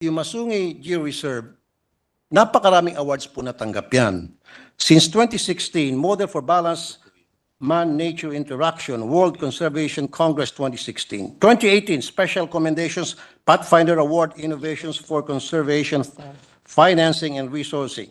yung Masungi Geo Reserve, napakaraming awards po natanggap yan. Since 2016, Model for Balance Man-Nature Interaction, World Conservation Congress 2016. 2018, Special Commendations, Pathfinder Award, Innovations for Conservation, Financing and Resourcing.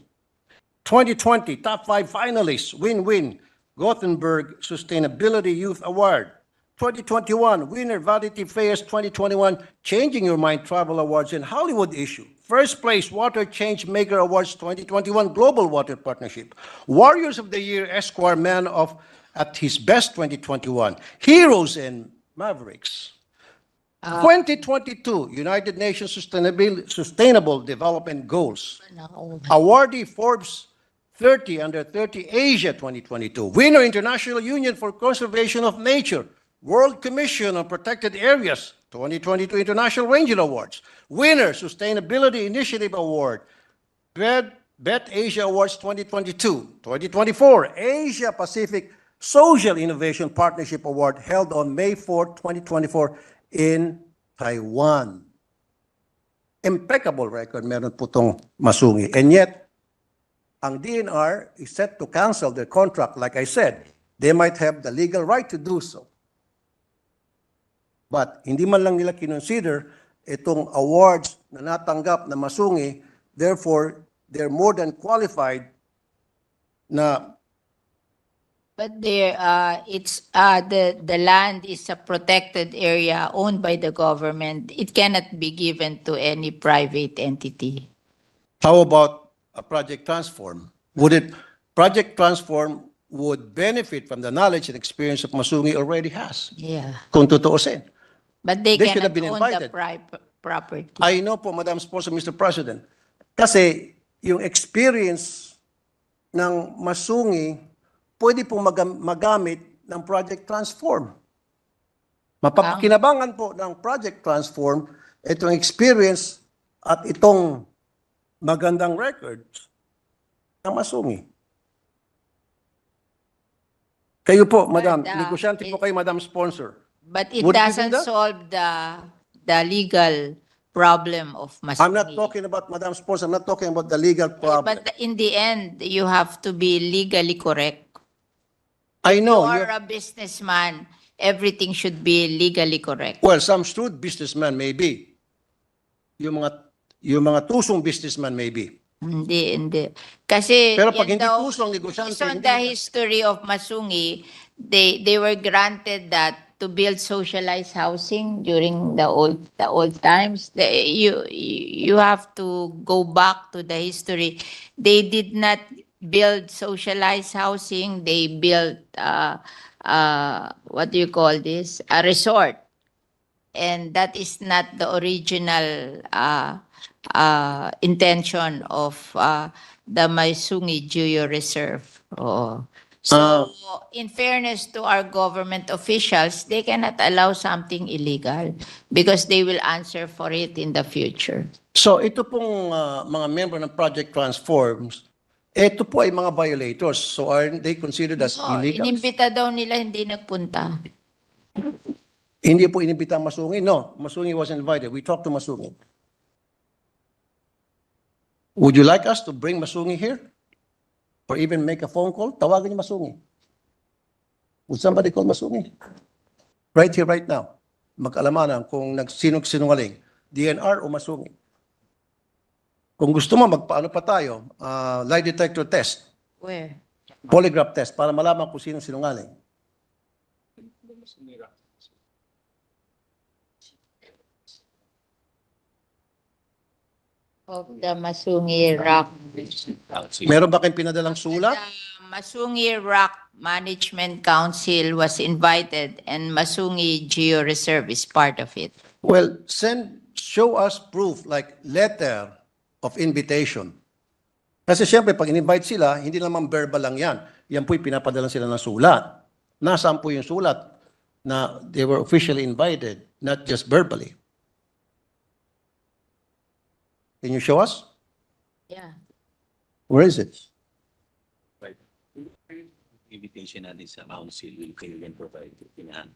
2020, top five finalists, win-win, Gothenburg Sustainability Youth Award. 2021, winner Vanity Fairs 2021, Changing Your Mind Travel Awards and Hollywood issue. First place, Water Change Maker Awards 2021 Global Water Partnership. Warriors of the Year, Esquire Man of at his best 2021. Heroes and Mavericks. 2022, United Nations Sustainable, Sustainable Development Goals. Awardee Forbes 30 Under 30 Asia 2022. Winner International Union for Conservation of Nature. World Commission on Protected Areas 2022 International Ranger Awards. Winner Sustainability Initiative Award. Bet, Bet Asia Awards 2022. 2024 Asia Pacific Social Innovation Partnership Award held on May 4, 2024 in Taiwan. Impeccable record meron po tong Masungi. And yet, ang DNR is set to cancel their contract. Like I said, they might have the legal right to do so. But hindi man lang nila kinonsider itong awards na natanggap na masungi, therefore, they're more than qualified na But there, uh, it's, uh, the, the land is a protected area owned by the government. It cannot be given to any private entity. how about a Project Transform? Would it, Project Transform would benefit from the knowledge and experience of Masungi already has, Yeah. kung tutuusin. But they They should have cannot been own the invited. pri- property. I know po, Madam Sponsor, Mr. President. Kasi yung experience ng masungi, pwede pong magam- magamit ng Project Transform. Mapapakinabangan po ng Project Transform itong experience at itong magandang records ng masungi. Kayo po, Madam. But, uh, Negosyante po kayo, Madam Sponsor. But it Would doesn't that? solve the, the legal problem of Masungi. I'm not talking about Madam Sponsor. I'm not talking about the legal problem. But in the end, you have to be legally correct. I know. You you're- are a businessman, everything should be legally correct. Well, some shrewd businessman may be. Yung mga yung mga tusong businessman may be. Hindi, hindi. Kasi Pero pag hindi daw, puso ang negosyante, based on hindi the history of Masungi, they they were granted that to build socialized housing during the old the old times. The, you you have to go back to the history. They did not build socialized housing. They built uh, uh, what do you call this? A resort and that is not the original uh, uh, intention of uh, the Maisungi Geo Reserve. Oo. So, in fairness to our government officials, they cannot allow something illegal because they will answer for it in the future. So ito pong ah, mga member ng Project Transforms, ito po ay mga violators. So aren't they considered as Oh, illegal? inimbita daw nila, hindi nagpunta. Hindi po inibita ang Masungi. No, Masungi was invited. We talked to Masungi. Would you like us to bring Masungi here? Or even make a phone call? Tawagan niyo Masungi. Would somebody call Masungi? Right here, right now. Mag-alamanan kung nagsinong sinungaling. DNR o Masungi. Kung gusto mo, magpaano pa tayo? ah, lie detector test. Where? Polygraph test para malaman kung sino sinungaling. Of the Masungi Rock. Meron ba kayong pinadalang sulat? The Masungi Rock Management Council was invited and Masungi Geo Reserve is part of it. Well, send, show us proof like letter of invitation. Kasi siyempre, pag in-invite sila, hindi naman verbal lang yan. Yan po'y pinapadala sila ng sulat. Nasaan po yung sulat na they were officially invited, not just verbally. Can you show us? Yeah. Where is it? invitation natin sa council will kayo can provide in hand.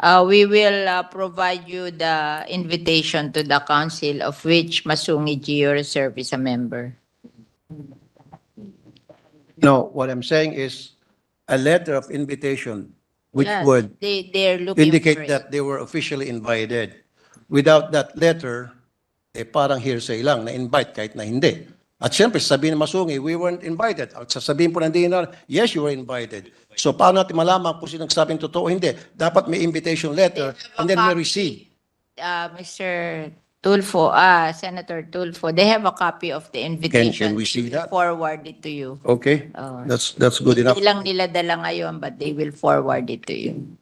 Uh, we will uh, provide you the invitation to the council of which Masungi Gio Reserve is a member. No, what I'm saying is a letter of invitation which Yes, would They, they're looking for indicate it. that they were officially invited. Without that letter, eh parang hearsay lang, na-invite kahit na hindi. At siyempre, sabihin ng Masungi, we weren't invited. At sasabihin po ng DNR, yes, you were invited. So paano natin malaman kung sino nagsabing totoo o hindi? Dapat may invitation letter and then we receive. Uh, Mr. Tulfo, uh, Senator Tulfo, they have a copy of the invitation. we see that? Forward it to you. Okay? Oh. That's, that's good enough. Hindi lang nila dala ngayon, but they will forward it to you.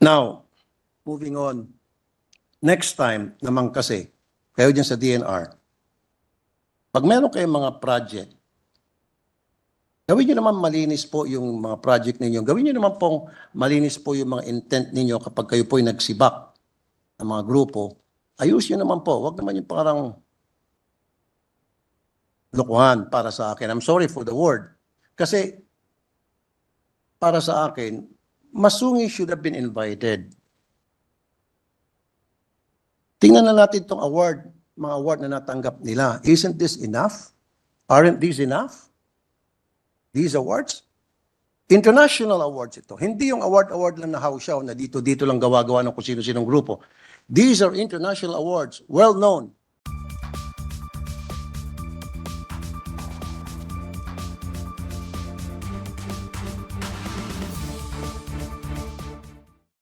Now, moving on. Next time naman kasi, kayo dyan sa DNR, pag meron kayong mga project, gawin nyo naman malinis po yung mga project ninyo. Gawin nyo naman pong malinis po yung mga intent ninyo kapag kayo po'y nagsibak ng mga grupo. Ayus nyo naman po. Huwag naman yung parang lokohan para sa akin. I'm sorry for the word. Kasi para sa akin, Masungi should have been invited. Tingnan na natin itong award, mga award na natanggap nila. Isn't this enough? Aren't these enough? These awards? International awards ito. Hindi yung award-award lang na hausyaw na dito-dito lang gawa-gawa ng kung sino-sinong grupo. These are international awards, well-known.